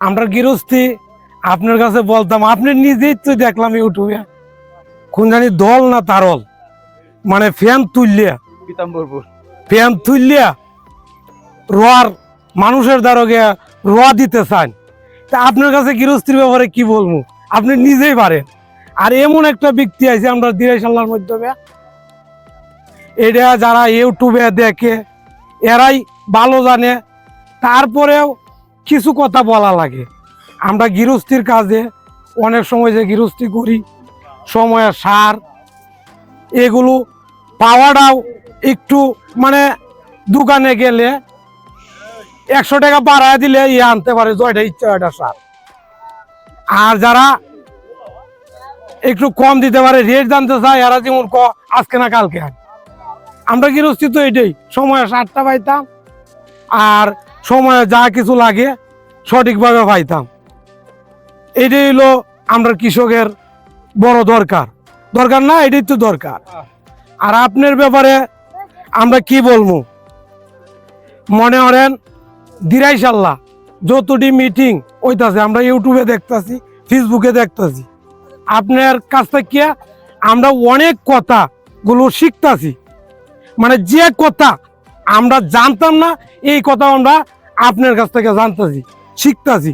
আমরা গৃহস্থী আপনার কাছে বলতাম আপনি নিজেই তো দেখলাম ইউটিউবে। কোন জানি দল না তারল মানে ফ্যান তুললিয়া। পিতাম্বরপুর। ফ্যান তুললিয়া রোয়ার মানুষের দ্বারা গিয়া রোয়া দিতে চান। তা আপনার কাছে গৃহস্থীর ব্যাপারে কি বলব? আপনি নিজেই পারেন। আর এমন একটা ব্যক্তি আছে আমরা দিরাইশাল্লার মাধ্যমে। এটা যারা ইউটিউবে দেখে এরাই ভালো জানে। তারপরেও কিছু কথা বলা লাগে। আমরা গৃহস্থির কাজে অনেক সময় যে গৃহস্থী করি সময়ে সার, এগুলো পাওয়াটাও একটু মানে দোকানে গেলে একশো টাকা বাড়ায় দিলে ইয়ে আনতে পারে জয়টা ইচ্ছা এটা সার। আর যারা একটু কম দিতে পারে রেট জানতে চায়, এরা যেমন ক, আজকে না কালকে আমরা গৃহস্থী তো এটাই সময় সারটা পাইতাম। আর সময়ে যা কিছু লাগে, সঠিকভাবে পাইতাম। এটাই হলো আমরা কৃষকের বড় দরকার। দরকার না, এটাই তো দরকার। আর আপনার ব্যাপারে আমরা কি বলব? মনে করেন দিরাইশাল্লাহ যতটি মিটিং ওইতাছে আমরা ইউটিউবে দেখতাছি ফেসবুকে দেখতাছি। আপনার কাছ থেকে আমরা অনেক কথা গুলো শিখতাছি। মানে যে কথা আমরা জানতাম না এই কথা আমরা আপনার কাছ থেকে জানতেছি শিখতাছি।